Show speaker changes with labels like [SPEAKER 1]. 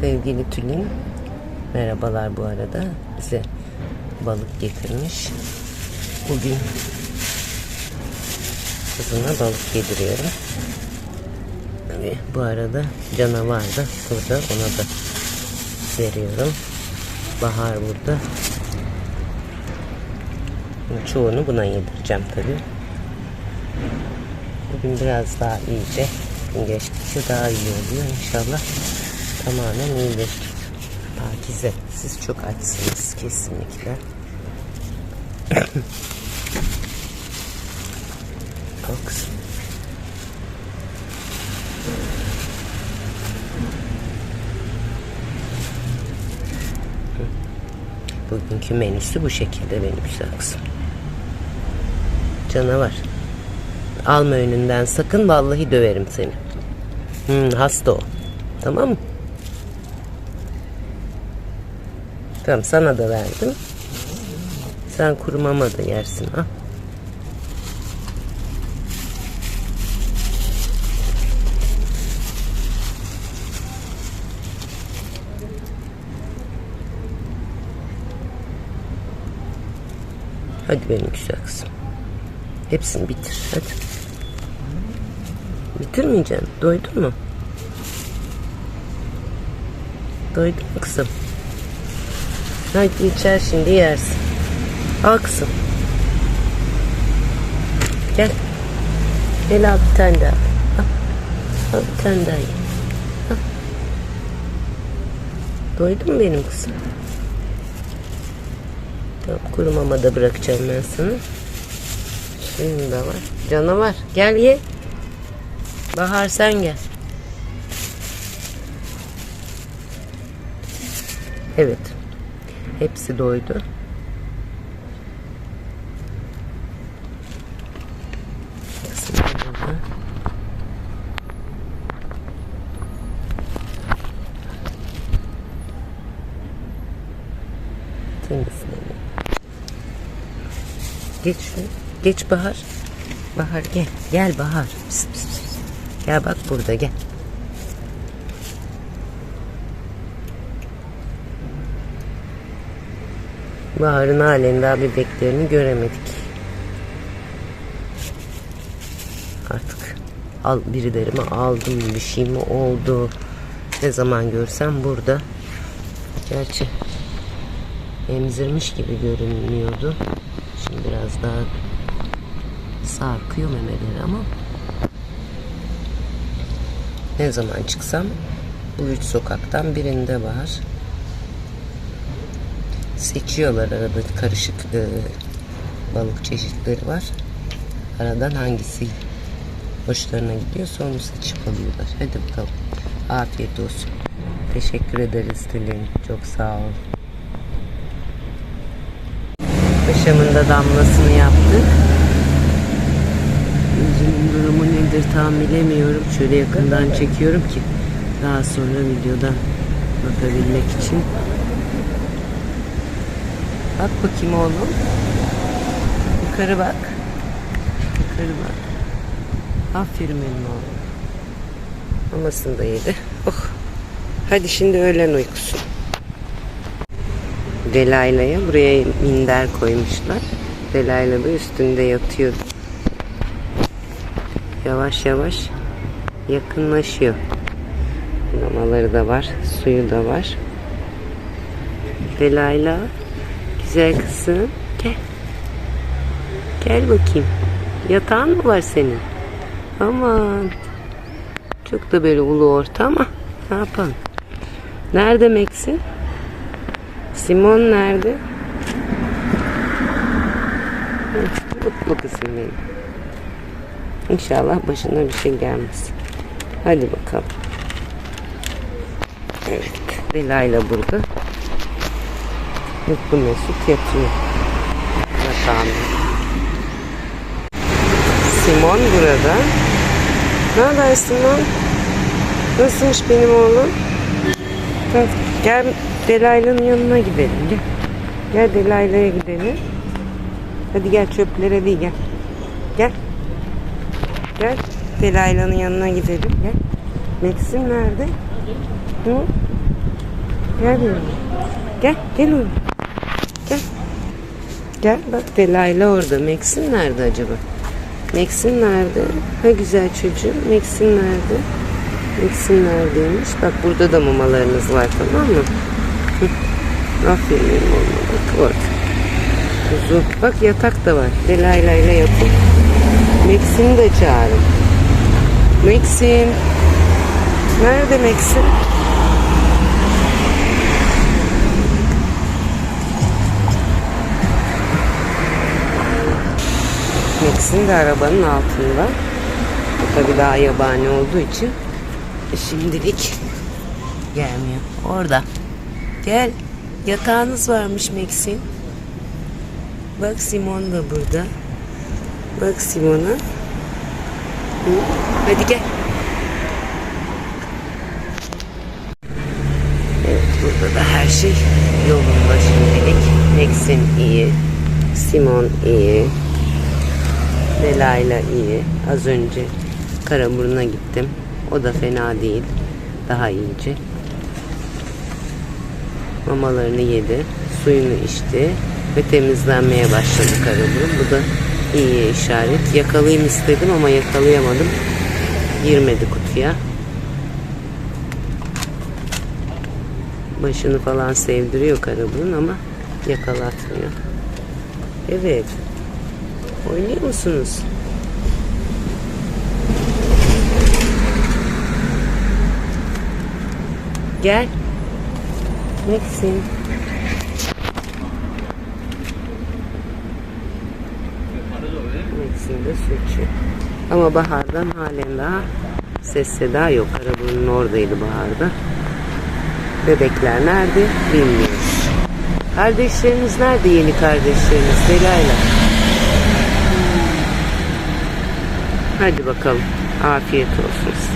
[SPEAKER 1] Sevgili Tülin, merhabalar bu arada. Bize balık getirmiş. Bugün kızına balık yediriyorum. Ve bu arada canavar da burada. Ona da veriyorum. Bahar burada. Çoğunu buna yedireceğim tabii. Bugün biraz daha iyice gün geçtikçe daha iyi oluyor inşallah. Tamamen iyileştik. Pakize siz çok açsınız kesinlikle. Kızım. Bugünkü menüsü bu şekilde benim güzel kızım. Canavar. Alma önünden sakın vallahi döverim seni. Hmm, hasta o. Tamam mı? Tamam sana da verdim. Sen kuru mama da yersin ha. Hadi benim güzel kızım. Hepsini bitir. Hadi. Bitirmeyeceksin. Doydun mu? Doydun mu kızım? Hadi içer şimdi yersin. Al kızım. Gel. Gel al bir tane daha. Al, al bir tane daha ye. Doydun mu benim kızım? Tamam kuru mama da bırakacağım ben sana. Şunun da var. Canavar gel ye. Bahar sen gel. Evet. Hepsi doydu. Geç şunu. Geç Bahar. Bahar gel. Gel Bahar. Pıs, pıs, pıs. Gel bak burada gel. Bahar'ın halen daha bebeklerini göremedik. Artık al birilerimi aldım bir şey mi oldu? Ne zaman görsem burada. Gerçi emzirmiş gibi görünüyordu. Şimdi biraz daha sarkıyor memeleri ama ne zaman çıksam bu üç sokaktan birinde var. Seçiyorlar arada karışık e, balık çeşitleri var. Aradan hangisi hoşlarına gidiyorsa onu seçip alıyorlar. Hadi bakalım. Afiyet olsun. Teşekkür ederiz Tülin. Çok sağ ol. Akşamında damlasını yaptık. Gözümün durumu nedir tam bilemiyorum. Şöyle yakından çekiyorum ki daha sonra videoda bakabilmek için. Bak bakayım oğlum. Yukarı bak. Yukarı bak. Aferin benim oğlum. Mamasını da yedi. Oh. Hadi şimdi öğlen uykusu. Delayla'ya buraya minder koymuşlar. Delayla da üstünde yatıyor. Yavaş yavaş yakınlaşıyor. Mamaları da var, suyu da var. Delayla, güzel kızım. Gel. Gel bakayım. Yatağın mı var senin? Aman. Çok da böyle ulu orta ama ne yapalım. Nerede Max'in? Simon nerede? Mutlu kızım benim. İnşallah başına bir şey gelmez. Hadi bakalım. Evet. Dilayla burada. Mutlu Mesut yatıyor. Yatağında. Simon burada. Ne haber Simon? Nasılmış benim oğlum? Gel, gel Delayla'nın yanına gidelim. Gel. Gel Delayla'ya gidelim. Hadi gel çöplere değil gel. Gel. Gel. Delayla'nın yanına gidelim. Gel. Maxim nerede? Hı? Gel benim. Gel, gel oğlum. Gel. Bak Delayla orada. Max'in nerede acaba? Max'in nerede? Ha güzel çocuğum. Max'in nerede? Max'in neredeymiş? Bak burada da mamalarınız var tamam mı? Aferin benim bak orada. Kuzu. Bak yatak da var. Delayla ile yatın. Max'ini de çağırın. Max'in. Nerede Max'in? Max'in de arabanın altında. Bu tabii daha yabani olduğu için şimdilik gelmiyor. Orada. Gel. Yatağınız varmış Max'in. Bak Simon da burada. Bak Simon'a. Hadi gel. Evet burada da her şey yolunda şimdilik. Max'in iyi. Simon iyi. Delayla iyi. Az önce Karaburun'a gittim. O da fena değil. Daha iyice. Mamalarını yedi. Suyunu içti. Ve temizlenmeye başladı Karaburun. Bu da iyi işaret. Yakalayayım istedim ama yakalayamadım. Girmedi kutuya. Başını falan sevdiriyor Karaburun ama yakalatmıyor. Evet. Oynuyor musunuz? Gel. Maxim. Maxim de su içiyor. Ama bahardan halen daha ses seda yok. Arabanın oradaydı baharda. Bebekler nerede bilmiyoruz. Kardeşleriniz nerede yeni kardeşleriniz? Delayla. Hadi bakalım. Afiyet olsun.